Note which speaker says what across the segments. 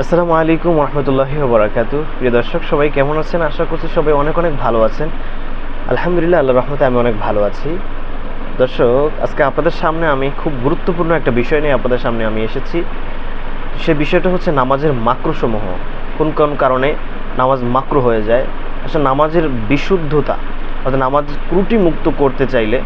Speaker 1: আসসালামু আলাইকুম রহমতুল্লাহি বরাকাতু প্রিয় দর্শক, সবাই কেমন আছেন? আশা করছি সবাই অনেক অনেক ভালো আছেন। আলহামদুলিল্লাহ আল্লাহ রহমতে আমি অনেক ভালো আছি। দর্শক, আজকে আপনাদের সামনে আমি খুব গুরুত্বপূর্ণ একটা বিষয় নিয়ে আপনাদের সামনে আমি এসেছি। সে বিষয়টা হচ্ছে নামাজের মাকরুসমূহ কোন কোন কারণে নামাজ মাক্র হয়ে যায়? আসলে নামাজের বিশুদ্ধতা, অর্থাৎ নামাজ ত্রুটি মুক্ত করতে চাইলে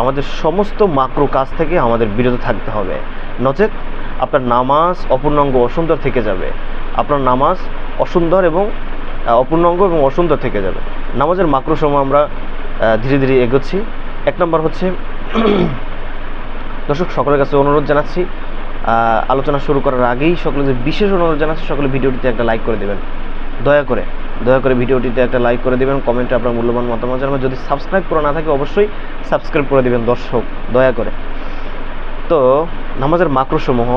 Speaker 1: আমাদের সমস্ত মাকরু কাজ থেকে আমাদের বিরত থাকতে হবে। নচেত আপনার নামাজ অপূর্ণাঙ্গ অসুন্দর থেকে যাবে। আপনার নামাজ অসুন্দর এবং অপূর্ণাঙ্গ এবং অসুন্দর থেকে যাবে। নামাজের সময় আমরা ধীরে ধীরে এগোচ্ছি। এক নম্বর হচ্ছে, দর্শক, সকলের কাছে অনুরোধ জানাচ্ছি আলোচনা শুরু করার আগেই সকলের বিশেষ অনুরোধ জানাচ্ছি, সকলে ভিডিওটিতে একটা লাইক করে দেবেন। দয়া করে দয়া করে ভিডিওটিতে একটা লাইক করে দেবেন, কমেন্টে আপনার মূল্যবান মতামত জানাবেন। যদি সাবস্ক্রাইব করা না থাকে, অবশ্যই সাবস্ক্রাইব করে দেবেন দর্শক, দয়া করে। তো নামাজের মাকরুসমূহ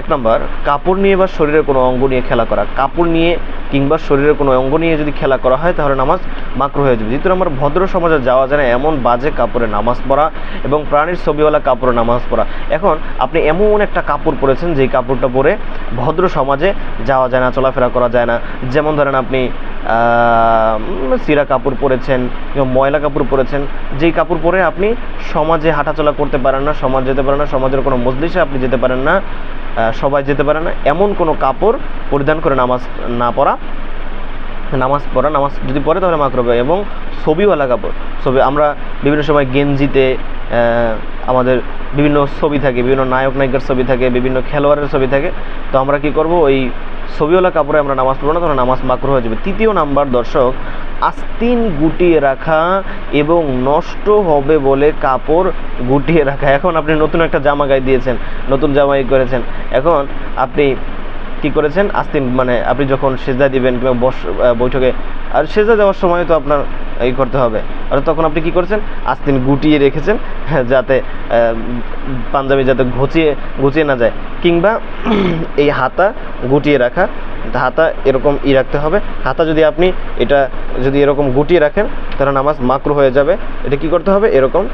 Speaker 1: এক নম্বর, কাপড় নিয়ে বা শরীরের কোনো অঙ্গ নিয়ে খেলা করা। কাপড় নিয়ে কিংবা শরীরের কোনো অঙ্গ নিয়ে যদি খেলা করা হয়, তাহলে নামাজ মাকরু হয়ে যাবে। দ্বিতীয় নম্বর ভদ্র সমাজে যাওয়া যায় না, এমন বাজে কাপড়ে নামাজ পড়া এবং প্রাণীর ছবিওয়ালা কাপড়ে নামাজ পড়া। এখন আপনি এমন একটা কাপড় পরেছেন, যেই কাপড়টা পরে ভদ্র সমাজে যাওয়া যায় না, চলাফেরা করা যায় না। যেমন ধরেন আপনি সিরা কাপড় পরেছেন কিংবা ময়লা কাপড় পরেছেন, যেই কাপড় পরে আপনি সমাজে হাঁটাচলা করতে পারেন না, সমাজ যেতে পারেন না, সমাজের কোনো মজলিসে আপনি যেতে পারেন না সবাই যেতে পারে না। এমন কোনো কাপড় পরিধান করে নামাজ না পড়া, নামাজ পড়া, নামাজ যদি পড়ে তাহলে মাকরু হবে। এবং ছবিওয়ালা কাপড়, ছবি, আমরা বিভিন্ন সময় গেঞ্জিতে আমাদের বিভিন্ন ছবি থাকে, বিভিন্ন নায়ক নায়িকার ছবি থাকে, বিভিন্ন খেলোয়াড়ের ছবি থাকে। তো আমরা কি করব? ওই ছবিওয়ালা কাপড়ে আমরা নামাজ পড়ব না, তাহলে নামাজ মাকরু হয়ে যাবে। তৃতীয় নাম্বার দর্শক আস্তিন গুটিয়ে রাখা এবং নষ্ট হবে বলে কাপড় গুটিয়ে রাখা। এখন আপনি নতুন একটা জামা গায়ে দিয়েছেন, নতুন জামাই করেছেন। এখন আপনি কি করেছেন? আস্তিন মানে আপনি যখন সেজা দিবেন কিংবা বস বৈঠকে আর সেজা দেওয়ার সময় তো আপনার এই করতে হবে। আর তখন আপনি কি করেছেন? আস্তিন গুটিয়ে রেখেছেন হ্যাঁ, যাতে পাঞ্জাবি যাতে ঘুচিয়ে ঘুচিয়ে না যায়। কিংবা এই হাতা গুটিয়ে রাখা হাতা এরকম ই রাখতে হবে। হাতা যদি আপনি এটা যদি এরকম গুটিয়ে রাখেন তাহলে নামাজ মাকরু হয়ে যাবে। এটা কি করতে হবে? এরকম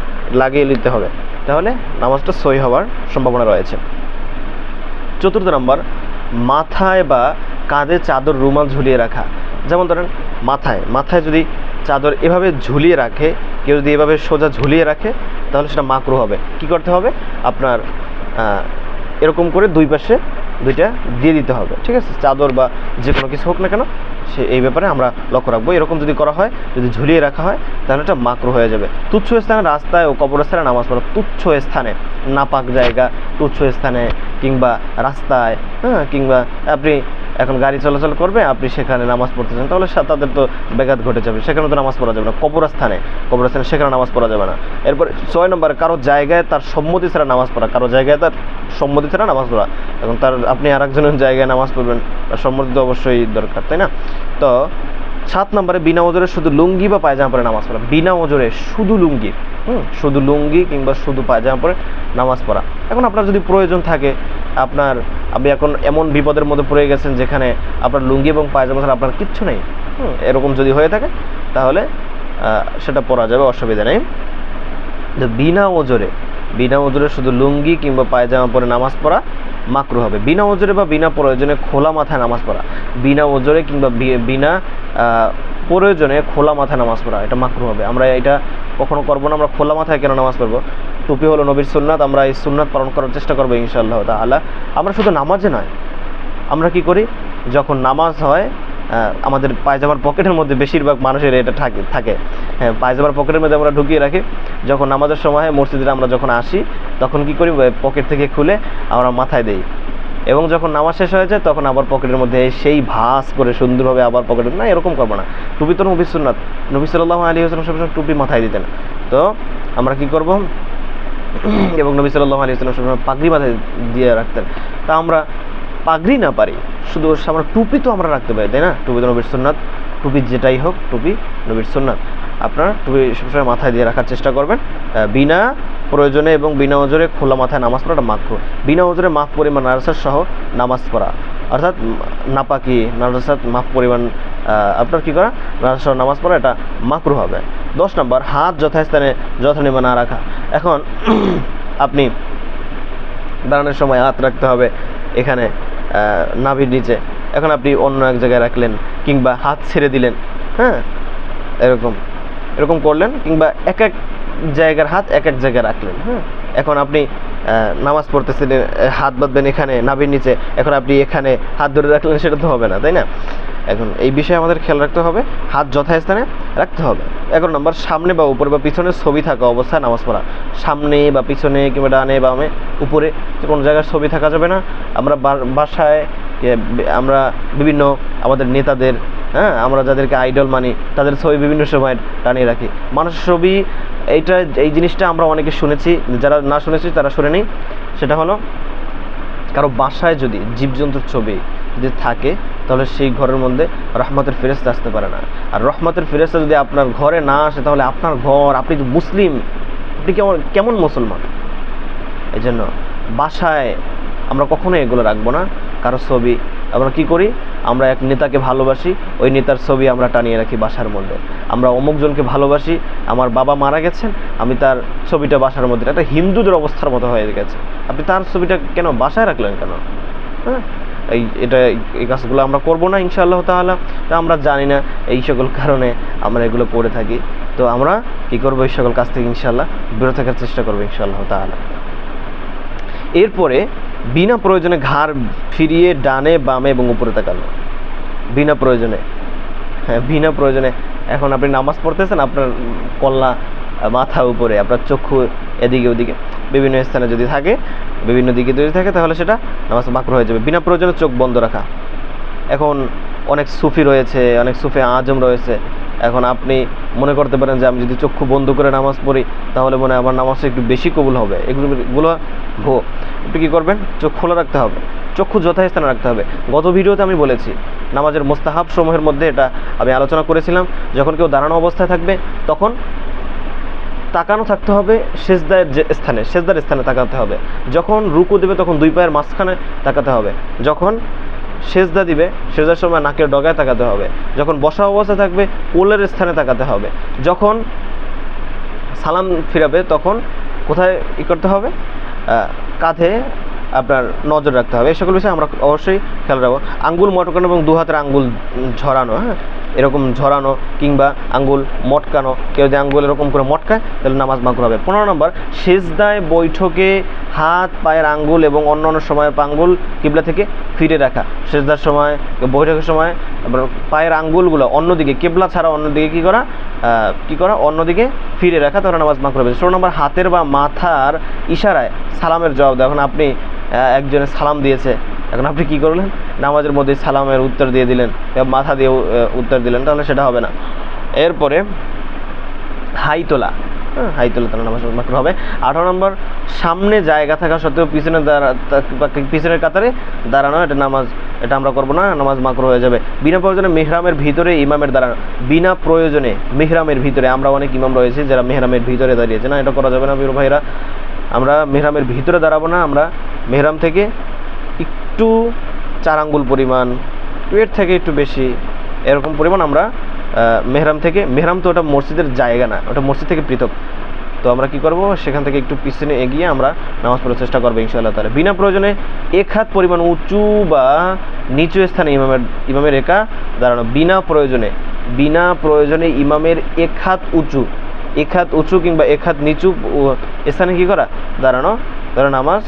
Speaker 1: লাগিয়ে নিতে হবে। তাহলে নামাজটা সই হওয়ার সম্ভাবনা রয়েছে। চতুর্থ নম্বর মাথায় বা কাঁধে চাদর রুমাল ঝুলিয়ে রাখা। যেমন ধরেন মাথায় মাথায় যদি চাদর এভাবে ঝুলিয়ে রাখে, কেউ যদি এভাবে সোজা ঝুলিয়ে রাখে, তাহলে সেটা মাকরু হবে। কি করতে হবে? আপনার এরকম করে দুই পাশে দুইটা দিয়ে দিতে হবে। ঠিক আছে? চাদর বা যে কোনো কিছু হোক না কেন, সে এই ব্যাপারে আমরা লক্ষ্য রাখব। এরকম যদি করা হয়, যদি ঝুলিয়ে রাখা হয়, তাহলে এটা মাকরু হয়ে যাবে। তুচ্ছ স্থানে রাস্তায় ও কবরস্থানে নামাজ পড়া তুচ্ছ স্থানে। নাপাক জায়গা, তুচ্ছ স্থানে কিংবা রাস্তায় হ্যাঁ কিংবা আপনি এখন গাড়ি চলাচল করবে আপনি সেখানে নামাজ পড়তেছেন তাহলে তাদের তো ব্যাঘাত ঘটে যাবে। সেখানে তো নামাজ পড়া যাবে না। কবরস্থানে কবরস্থানে সেখানে নামাজ পড়া যাবে না। এরপর ছয় নম্বর, কারও জায়গায় তার সম্মতি ছাড়া নামাজ পড়া, কারও জায়গায় তার সম্মতি ছাড়া নামাজ পড়া। এবং তার, আপনি আর একজনের জায়গায় নামাজ পড়বেন সম্মতি তো অবশ্যই দরকার, তাই না? তো সাত নম্বরে বিনা ওজরে শুধু লুঙ্গি বা পায়জামা পরে নামাজ পড়া। বিনা ওজরে শুধু লুঙ্গি, হুম? শুধু লুঙ্গি কিংবা শুধু পায়জামা পরে নামাজ পড়া। এখন আপনার যদি প্রয়োজন থাকে, আপনার, আপনি এখন এমন বিপদের মধ্যে পড়ে গেছেন যেখানে আপনার লুঙ্গি এবং পায়জামা ছাড়া আপনার কিচ্ছু নেই এরকম যদি হয়ে থাকে, তাহলে সেটা পরা যাবে, অসুবিধা নেই। বিনা ওজরে বিনা ওজরে শুধু লুঙ্গি কিংবা পায়জামা পরে নামাজ পড়া মাকরু হবে। বিনা ওজরে বা বিনা প্রয়োজনে খোলা মাথায় নামাজ পড়া। বিনা ওজরে কিংবা বিনা প্রয়োজনে খোলা মাথায় নামাজ পড়া, এটা মাকরু হবে। আমরা এটা কখনো করব না, আমরা খোলা মাথায় কেন নামাজ পড়ব? টুপি হলো নবীর সুন্নাত, আমরা এই সুন্নাত পালন করার চেষ্টা করব ইনশাআল্লাহ তাআলা। আমরা শুধু নামাজে নয়, আমরা কি করি? যখন নামাজ হয় আমাদের পায়জামার পকেটের মধ্যে বেশিরভাগ মানুষের এটা থাকে থাকে। হ্যাঁ পায়জামার পকেটের মধ্যে আমরা ঢুকিয়ে রাখি। যখন নামাজের সময় মসজিদে আমরা যখন আসি, তখন কি করি? পকেট থেকে খুলে আমরা মাথায় দেই। এবং যখন নামাজ শেষ হয়ে যায়, তখন আবার পকেটের মধ্যে সেই ভাস করে সুন্দরভাবে আবার পকেটে না, এরকম করব না। টুপি তো নবী সুন্নাত। নবী সাল্লাহ আলী হাসলাম সবসময় টুপি মাথায় দিতেন। তো আমরা কি করব? এবং নবী সাল্লাহ আলী ইসলাম সবসময় পাগড়ি মাথায় দিয়ে রাখতেন। তা আমরা পাগড়ি না পারি, শুধু আমরা টুপি তো আমরা রাখতে পারি, তাই না? টুপি তো নবীর সুন্নাত। টুপি যেটাই হোক, টুপি নবীর সুন্নাত। আপনারা সবসময় মাথায় দিয়ে রাখার চেষ্টা করবেন। বিনা প্রয়োজনে এবং বিনা ওজরে খোলা মাথায় নামাজ পড়াটা মাকরু। বিনা ওজরে মাফ পরিমাণ নারাসার সহ নামাজ পড়া। অর্থাৎ নাপাকি নারাসাত মাফ পরিমাণ আপনার কী করা? নারাজ সহ নামাজ পড়া, এটা মাকরু হবে। দশ নম্বর, হাত যথাস্থানে যথানিমা না রাখা। এখন আপনি দাঁড়ানোর সময় হাত রাখতে হবে এখানে নাভির নিচে। এখন আপনি অন্য এক জায়গায় রাখলেন কিংবা হাত ছেড়ে দিলেন হ্যাঁ? এরকম। এরকম করলেন কিংবা এক এক জায়গার হাত এক এক জায়গায় রাখলেন হ্যাঁ? এখন আপনি নামাজ পড়তেছিলেন আহ, হাত বাঁধবেন এখানে নাভির নিচে এখন আপনি এখানে হাত ধরে রাখলেন সেটা তো হবে না তাই না? এখন এই বিষয়ে আমাদের খেয়াল রাখতে হবে হাত যথাস্থানে রাখতে হবে। এগারো নম্বর সামনে বা উপরে বা পিছনে ছবি থাকা অবস্থায় নামাজ পড়া। সামনে বা পিছনে কিংবা ডানে বা বামে উপরে কোনো জায়গায় ছবি থাকা যাবে না। আমরা বাসায় আমরা বিভিন্ন আমাদের নেতাদের হ্যাঁ আমরা যাদেরকে আইডল মানি, তাদের ছবি বিভিন্ন সময় টানিয়ে রাখি। মানুষের ছবি, এইটা, এই জিনিসটা আমরা অনেকে শুনেছি, যারা না শুনেছি তারা শুনে নিই। সেটা হলো, কারও বাসায় যদি জীবজন্তুর ছবি যদি থাকে, তাহলে সেই ঘরের মধ্যে রহমতের ফেরেস্তা আসতে পারে না। আর রহমতের ফেরেস্তা যদি আপনার ঘরে না আসে, তাহলে আপনার ঘর, আপনি তো মুসলিম, আপনি কেমন কেমন মুসলমান? এই জন্য বাসায় আমরা কখনোই এগুলো রাখব না। কারও ছবি, আমরা কি করি? আমরা এক নেতাকে ভালোবাসি, ওই নেতার ছবি আমরা টানিয়ে রাখি বাসার মধ্যে। আমরা অমুকজনকে ভালোবাসি, আমার বাবা মারা গেছেন, আমি তার ছবিটা বাসার মধ্যে একটা হিন্দুদের অবস্থার মতো হয়ে গেছে। আপনি তার ছবিটা কেন বাসায় রাখলেন কেন? হ্যাঁ? এই, এটা এই কাজগুলো আমরা করব না ইনশাআল্লাহ তাআলা। তা আমরা জানি না এই সকল কারণে আমরা এগুলো করে থাকি। তো আমরা কি করব এই সকল কাজ থেকে ইনশাআল্লাহ? বিরত থাকার চেষ্টা করব ইনশাআল্লাহ তাআলা। এরপরে বিনা প্রয়োজনে ঘাড় ফিরিয়ে ডানে, বামে এবং উপরে তাকানো বিনা প্রয়োজনে। হ্যাঁ বিনা প্রয়োজনে। এখন আপনি নামাজ পড়তেছেন, আপনার কল্লা মাথা উপরে, আপনার চক্ষু এদিকে ওদিকে। বিভিন্ন স্থানে যদি থাকে, বিভিন্ন দিকে যদি থাকে, তাহলে সেটা নামাজ মাকরু হয়ে যাবে। বিনা প্রয়োজনে চোখ বন্ধ রাখা। এখন অনেক সুফি রয়েছে, অনেক সুফি আজম রয়েছে। এখন আপনি মনে করতে পারেন যে আমি যদি চক্ষু বন্ধ করে নামাজ পড়ি, তাহলে মনে হয় আমার নামাজটা একটু বেশি কবুল হবে। এগুলো ভো আপনি কী করবেন? চোখ খোলা রাখতে হবে। চক্ষু যথাস্থানে রাখতে হবে। গত ভিডিওতে আমি বলেছি, নামাজের মোস্তাহাব সমূহের মধ্যে এটা আমি আলোচনা করেছিলাম। যখন কেউ দাঁড়ানো অবস্থায় থাকবে, তখন তাকানো থাকতে হবে সেজদার যে স্থানে, সেজদার স্থানে তাকাতে হবে। যখন রুকু দেবে, তখন দুই পায়ের মাঝখানে তাকাতে হবে। যখন সেজদা দিবে সেজার সময় নাকের ডগায় তাকাতে হবে। যখন বসা অবস্থা থাকবে, কোলের স্থানে তাকাতে হবে। যখন সালাম ফিরাবে, তখন কোথায় ই করতে হবে? কাঁধে আপনার নজর রাখতে হবে। এই সকল বিষয়ে আমরা অবশ্যই খেয়াল রাখব। আঙ্গুল মটকানো এবং দু হাতের আঙ্গুল ঝরানো হ্যাঁ? এরকম ঝরানো কিংবা আঙ্গুল মটকানো, কেউ যদি আঙ্গুল এরকম করে মটকায়, তাহলে নামাজ মাকুর হবে। পনেরো নম্বর, সেজদায় বৈঠকে হাত, পায়ের আঙ্গুল এবং অন্য অন্য সময়ের আঙ্গুল কিবলা থেকে ফিরে রাখা। সেজদার সময়, বৈঠকের সময় পায়ের আঙ্গুলগুলো অন্যদিকে, কেবলা ছাড়া অন্যদিকে কী করা? কি করা? অন্যদিকে ফিরে রাখা, তাহলে নামাজ মাকরু হবে। ষোলো নম্বর, হাতের বা মাথার ইশারায় সালামের জবাব দেওয়া এখন আপনি আহ, একজনের সালাম দিয়েছে। এখন আপনি কি করলেন? নামাজের মধ্যে সালামের উত্তর দিয়ে দিলেন মাথা দিয়ে উত্তর দিলেন তাহলে সেটা হবে না। এরপরে হাই তোলা হ্যাঁ হাই তোলা তাহলে নামাজ মাকরু হবে। আঠারো নম্বর সামনে জায়গা থাকা সত্ত্বেও পিছনে দাঁড়া পিছনের কাতারে দাঁড়ানো এটা নামাজ এটা আমরা করব না নামাজ মাকরু হয়ে যাবে। বিনা প্রয়োজনে মেহরামের ভিতরে ইমামের দাঁড়ানো বিনা প্রয়োজনে মেহরামের ভিতরে আমরা অনেক ইমাম রয়েছি যারা মেহরামের ভিতরে দাঁড়িয়েছে। না এটা করা যাবে না বীর ভাইরা। আমরা মেহরামের ভিতরে দাঁড়াবো না আমরা মেহরাম থেকে একটু চার আঙ্গুল পরিমাণ এর থেকে একটু বেশি, এরকম পরিমাণ আমরা মেহরাম থেকে, মেহরাম তো ওটা মসজিদের জায়গা না, ওটা মসজিদ থেকে পৃথক। তো আমরা কি করব? সেখান থেকে একটু পিছনে এগিয়ে আমরা নামাজ পড়ার চেষ্টা করব ইনশাআল্লাহ তাহলে বিনা প্রয়োজনে এক হাত পরিমাণ উঁচু বা নিচু স্থানে ইমামের ইমামের একা দাঁড়ানো। বিনা প্রয়োজনে বিনা প্রয়োজনে ইমামের এক হাত উঁচু, এক হাত উঁচু কিংবা এক হাত নিচু স্থানে কি করা? দাঁড়ানো দাঁড়ানো নামাজ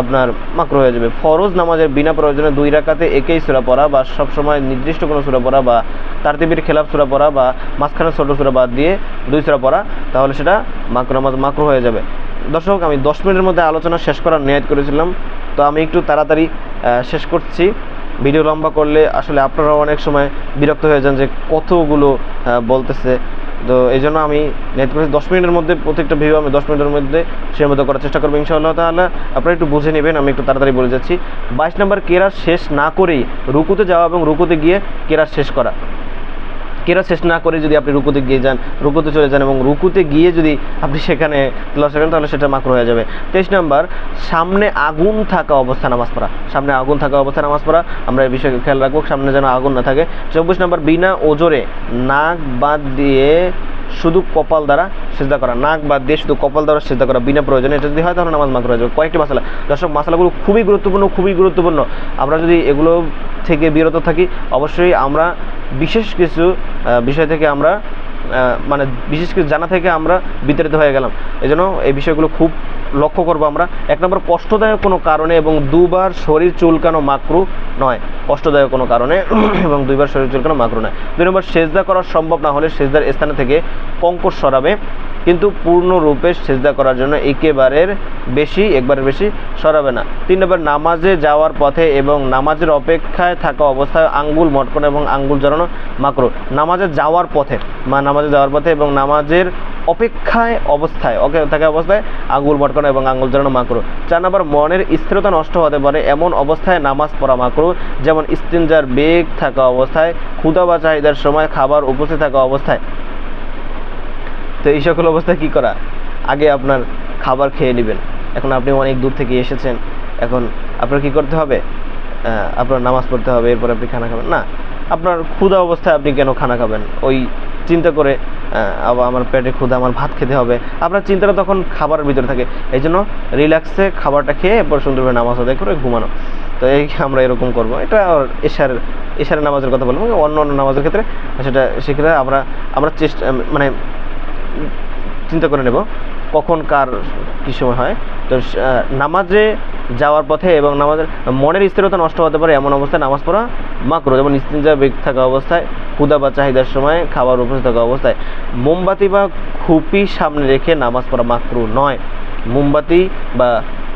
Speaker 1: আপনার মাকরু হয়ে যাবে। ফরজ নামাজের বিনা প্রয়োজনে দুই রাকাতে একেই সূরা পড়া বা সব সময় নির্দিষ্ট কোনো সূরা পড়া বা তারতিবির খেলাফ সূরা পড়া বা মাঝখানে ছোট সূরা বাদ দিয়ে দুই সূরা পড়া, তাহলে সেটা মাকরু নামাজ মাকরু হয়ে যাবে। দর্শক, আমি দশ মিনিটের মধ্যে আলোচনা শেষ করার নিয়ত করেছিলাম। তো আমি একটু তাড়াতাড়ি শেষ করছি। ভিডিও লম্বা করলে আসলে আপনারা অনেক সময় বিরক্ত হয়ে যান যে কতগুলো বলতেছে। তো এই জন্য আমি নেট করেছি। দশ মিনিটের মধ্যে প্রত্যেকটা ভিউ আমি দশ মিনিটের মধ্যে সে মতো করার চেষ্টা করব ইনশাআল্লাহ তাহলে আপনারা একটু বুঝে নেবেন, আমি একটু তাড়াতাড়ি বলে যাচ্ছি। বাইশ নম্বর কেরার শেষ না করেই রুকুতে যাওয়া এবং রুকুতে গিয়ে কেরার শেষ করা। কেরাত শেষ না করে যদি আপনি রুকুতে গিয়ে যান, রুকুতে চলে যান এবং রুকুতে গিয়ে যদি আপনি সেখানে তেলাওয়াত করেন, তাহলে সেটা মাকরু হয়ে যাবে। তেইশ নম্বর, সামনে আগুন থাকা অবস্থা নামাজ পড়া। সামনে আগুন থাকা অবস্থা নামাজ পড়া। আমরা এই বিষয়ে খেয়াল রাখব, সামনে যেন আগুন না থাকে। চব্বিশ নম্বর, বিনা ওজোরে নাক বাদ দিয়ে শুধু কপাল দ্বারা সেজদা করা, নাক বা দিয়ে শুধু কপাল দ্বারা সেজদা করা বিনা প্রয়োজনে, এটা যদি হয় তাহলে নামাজ মাত্র হয়ে যাবে। কয়েকটি মশলা দর্শক মশলাগুলো খুবই গুরুত্বপূর্ণ খুবই গুরুত্বপূর্ণ। আমরা যদি এগুলো থেকে বিরত থাকি, অবশ্যই আমরা বিশেষ কিছু বিষয় থেকে আমরা মানে বিশেষ কিছু জানা থেকে আমরা বিতাড়িত হয়ে গেলাম। এজন্য এই বিষয়গুলো খুব লক্ষ্য করব আমরা। এক নম্বর, কষ্টদায়ক কোনো কারণে এবং দুবার শরীর চুলকানো মাকরু নয়। কষ্টদায়ক কোনো কারণে এবং দুইবার শরীর চুলকানো মাকরু নয়। দুই নম্বর, সেজদা করা সম্ভব না হলে সেজদার স্থানে থেকে কঙ্কর সরাবে। কিন্তু পূর্ণরূপে সেজদা করার জন্য একেবারের বেশি, একবারের বেশি সরাবে না। তিন নম্বর, নামাজে যাওয়ার পথে এবং নামাজের অপেক্ষায় থাকা অবস্থায় আঙ্গুল মটকানো এবং আঙ্গুল জড়ানো মাকরু। নামাজে যাওয়ার পথে, মা, নামাজে যাওয়ার পথে এবং নামাজের অপেক্ষায় অবস্থায়, ওকে, থাকা অবস্থায় আঙ্গুল মটকানো এবং আঙ্গুল জড়ানো মাকরু। চার নম্বর, মনের স্থিরতা নষ্ট হতে পারে এমন অবস্থায় নামাজ পড়া মাকরু, যেমন ইস্তিনজার বেগ থাকা অবস্থায় ক্ষুদা বা চাহিদার সময় খাবার উপস্থিত থাকা অবস্থায়। তো এই সকল অবস্থায় কী করা? আগে আপনার খাবার খেয়ে নেবেন। এখন আপনি অনেক দূর থেকে এসেছেন। এখন আপনার কি করতে হবে? আপনার নামাজ পড়তে হবে, এরপর আপনি খানা খাবেন। না, আপনার ক্ষুধা অবস্থায় আপনি কেন খানা খাবেন? ওই চিন্তা করে আবার আমার পেটে ক্ষুধা, আমার ভাত খেতে হবে। আপনার চিন্তাটা তখন খাবারের ভিতরে থাকে। এই জন্য রিল্যাক্সে খাবারটা খেয়ে এরপর সুন্দরভাবে নামাজ আদায় করে ঘুমানো। তো এই আমরা এরকম করব। এটা এশার, এশারের নামাজের কথা বলব অন্য অন্য নামাজের ক্ষেত্রে সেটা, সেক্ষেত্রে আমরা আমরা চেষ্টা মানে চিন্তা করে নেব কখন কার কী সময় হয়। তো নামাজে যাওয়ার পথে এবং নামাজের মনের স্থিরতা নষ্ট হতে পারে এমন অবস্থায় নামাজ পড়া মাকরু, যেমন ইস্তিনজা বেগ থাকা অবস্থায় ক্ষুদা বা চাহিদার সময় খাবার উপস্থিত থাকা অবস্থায়। মোমবাতি বা খুপি সামনে রেখে নামাজ পড়া মাকরু নয়। মোমবাতি বা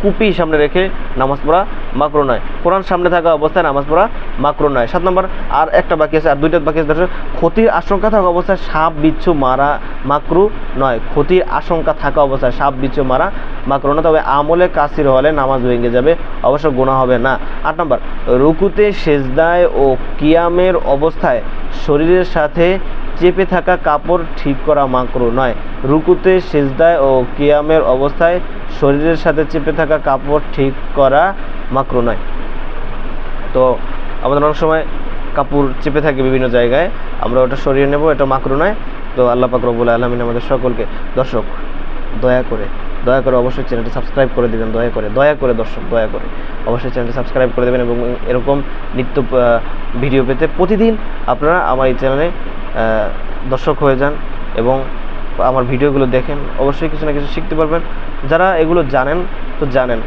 Speaker 1: কুপি সামনে রেখে নামাজ পড়া মাকরু নয়। কোরআন সামনে থাকা অবস্থায় নামাজ পড়া মাকরু নয়। সাত নম্বর, আর একটা বাকি আছে, আর দুইটা বাকি আছে ক্ষতির আশঙ্কা থাকা অবস্থায় সাপ, বিচ্ছু, মারা মাকরু নয়। ক্ষতির আশঙ্কা থাকা অবস্থায় সাপ, বিচ্ছু, মারা মাকরু না তবে আমলে কাসির হলে নামাজ ভেঙে যাবে, অবশ্য গোনা হবে না। আট নম্বর, রুকুতে সেজদায় ও কিয়ামের অবস্থায় শরীরের সাথে চেপে থাকা কাপড় ঠিক করা মাকরু নয়। রুকুতে সেজদায় ও কিয়ামের অবস্থায় শরীরের সাথে চেপে থাকা কাপড় ঠিক করা মাকরু নয়। তো আমাদের অনেক সময় কাপড় চেপে থাকে বিভিন্ন জায়গায়। আমরা ওটা সরিয়ে নেব, এটা মাকরু নয়। তো আল্লাহ পাক রব্বুল আলমিন আমাদের সকলকে, দর্শক, দয়া করে দয়া করে অবশ্যই চ্যানেলটি সাবস্ক্রাইব করে দেবেন, দয়া করে দয়া করে দর্শক, দয়া করে। অবশ্যই চ্যানেলটি সাবস্ক্রাইব করে দেবেন এবং এরকম নিত্য ভিডিও পেতে প্রতিদিন আপনারা আমার এই চ্যানেলে দর্শক হয়ে যান এবং আমার ভিডিওগুলো দেখেন। অবশ্যই কিছু না কিছু শিখতে পারবেন। যারা এগুলো জানেন, তো জানেন।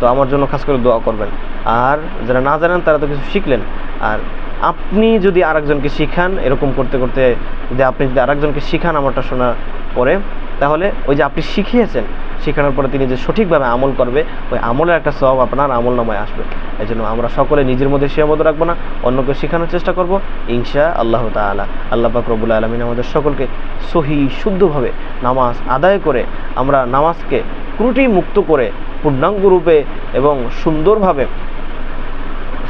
Speaker 1: তো আমার জন্য খাস করে দোয়া করবেন। আর যারা না জানেন, তারা তো কিছু শিখলেন। আর আপনি যদি আরেকজনকে শিখান, এরকম করতে করতে যদি আপনি যদি আরেকজনকে শিখান আমারটা শোনার পরে, তাহলে ওই যে আপনি শিখিয়েছেন শেখানোর পরে তিনি যে সঠিকভাবে আমল করবে, ওই আমলের একটা সব আপনার আমল নামায় আসবে। এই জন্য আমরা সকলে নিজের মধ্যে সীমাবদ্ধ রাখব না, অন্যকে শেখানোর চেষ্টা করব ইনশা আল্লাহ তালা আল্লাহ পাক রবুল্লা আলমিন আমাদের সকলকে সহি, শুদ্ধভাবে নামাজ আদায় করে, আমরা নামাজকে ত্রুটি মুক্ত করে পূর্ণাঙ্গ রূপে এবং সুন্দরভাবে,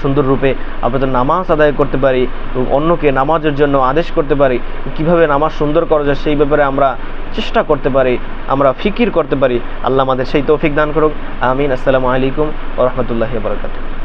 Speaker 1: সুন্দর রূপে আমরা নামাজ আদায় করতে পারি এবং অন্যকে নামাজের জন্য আদেশ করতে পারি, কীভাবে নামাজ সুন্দর করা যায় সেই ব্যাপারে আমরা চেষ্টা করতে পারি, আমরা ফিকির করতে পারি। আল্লাহ আমাদের সেই তৌফিক দান করুক। আমিন। আসসালামু আলাইকুম ও রহমতুল্লাহ বারকাতুহ।